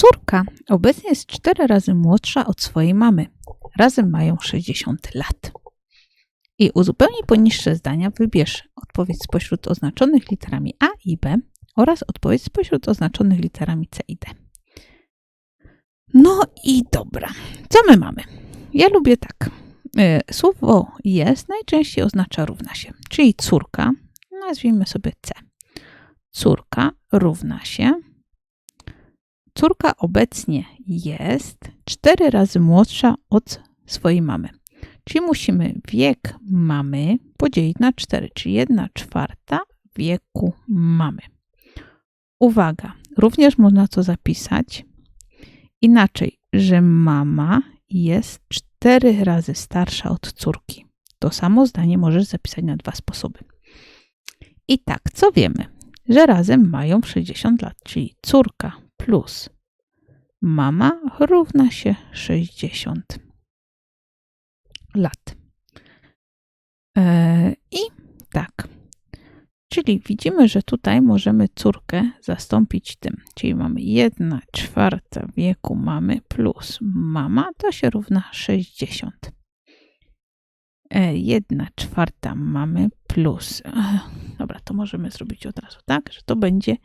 Córka obecnie jest 4 razy młodsza od swojej mamy. Razem mają 60 lat. I uzupełnij poniższe zdania, wybierz odpowiedź spośród oznaczonych literami A i B oraz odpowiedź spośród oznaczonych literami C i D. No i dobra. Co my mamy? Ja lubię tak. E, Słowo jest najczęściej oznacza równa się, czyli córka, nazwijmy sobie C. Córka równa się. Córka obecnie jest 4 razy młodsza od swojej mamy. Czyli musimy wiek mamy podzielić na 4, czyli 1 czwarta wieku mamy. Uwaga, również można to zapisać inaczej, że mama jest 4 razy starsza od córki. To samo zdanie możesz zapisać na dwa sposoby. I tak, co wiemy? Że razem mają 60 lat, czyli córka plus mama równa się 60 lat. E, I tak. Czyli widzimy, że tutaj możemy córkę zastąpić tym. Czyli mamy 1 czwarta wieku mamy plus mama, to się równa 60. 1 czwarta mamy plus. Dobra, to możemy zrobić od razu tak, że to będzie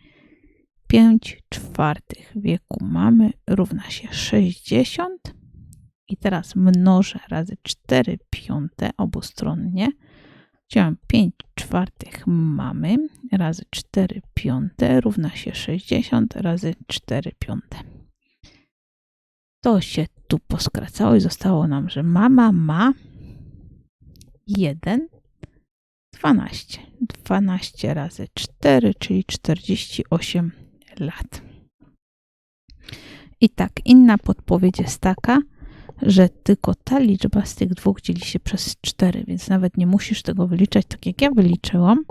5 czwartych wieku mamy równa się 60 i teraz mnożę razy 4 piąte obustronnie. Mam 5 czwartych mamy razy 4 piąte równa się 60 razy 4 piąte. To się tu poskracało i zostało nam, że mama ma 1, 12. 12 razy 4, czyli 48 lat. I tak, inna podpowiedź jest taka, że tylko ta liczba z tych dwóch dzieli się przez 4, więc nawet nie musisz tego wyliczać tak jak ja wyliczyłam,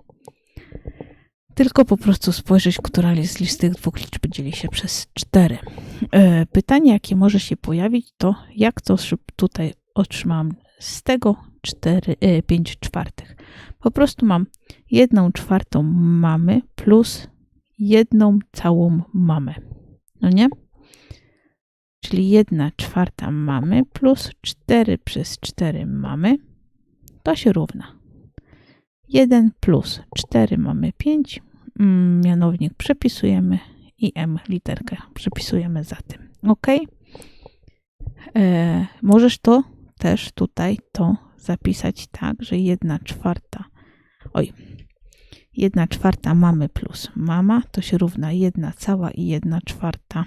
tylko po prostu spojrzeć, która z tych dwóch liczb dzieli się przez 4. E, pytanie, jakie może się pojawić, to jak to tutaj otrzymałam z tego 4, 5 e, czwartych. Po prostu mam jedną czwartą mamy plus jedną całą mamę. No nie? czyli 1 czwarta mamy plus 4 przez 4 mamy, to się równa. 1 plus 4 mamy 5, mm, mianownik przepisujemy i m literkę przepisujemy za tym. Ok? E, możesz to też tutaj to zapisać tak, że 1 czwarta, oj, 1 czwarta mamy plus mama, to się równa 1 cała i 1 czwarta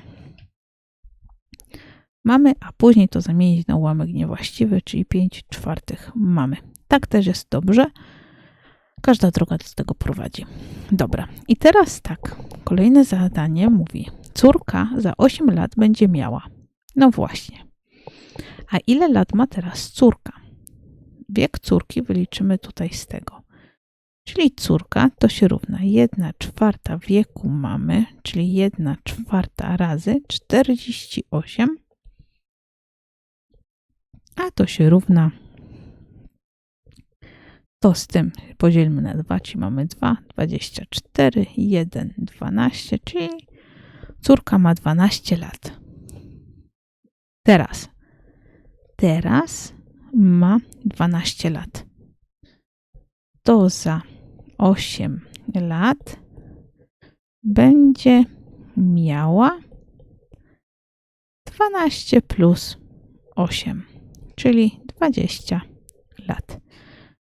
mamy, a później to zamienić na ułamek niewłaściwy, czyli 5 czwartych mamy. Tak też jest dobrze. Każda droga do tego prowadzi. Dobra, i teraz tak. Kolejne zadanie mówi: córka za 8 lat będzie miała. No właśnie. A ile lat ma teraz córka? Wiek córki wyliczymy tutaj z tego. Czyli córka to się równa 1 czwarta wieku mamy, czyli 1 czwarta razy 48 a to się równa. To z tym podzielmy na 2, czyli mamy 2, 24, 1, 12, czyli córka ma 12 lat. Teraz, teraz ma 12 lat. To za 8 lat będzie miała 12 plus 8 czyli 20 lat.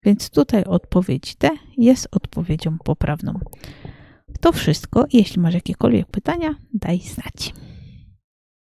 Więc tutaj odpowiedź D jest odpowiedzią poprawną. To wszystko. Jeśli masz jakiekolwiek pytania, daj znać.